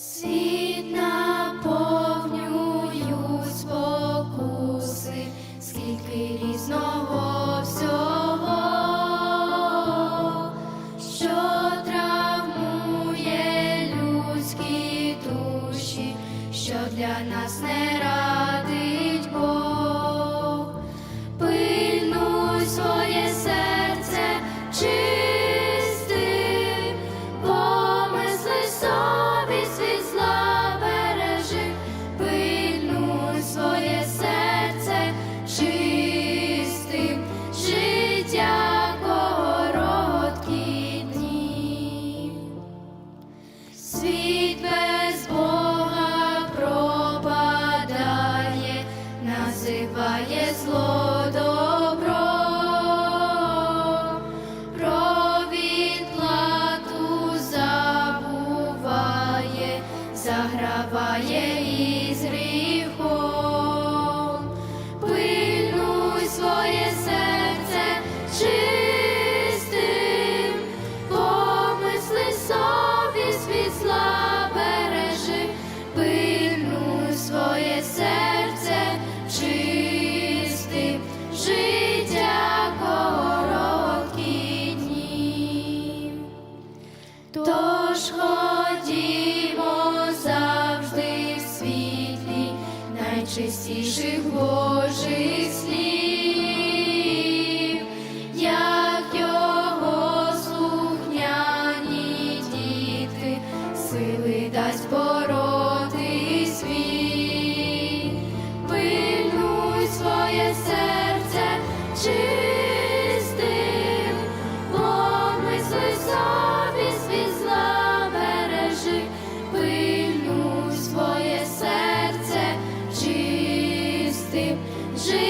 Світ наповнюють спокуси, скільки різного всього, що травмує людські душі, що для нас не. Називає зло добро, про забуває, заграває і гріхом. Найчистіших Божих слів, як його слухняні діти, сили дасть боротьби. Джи.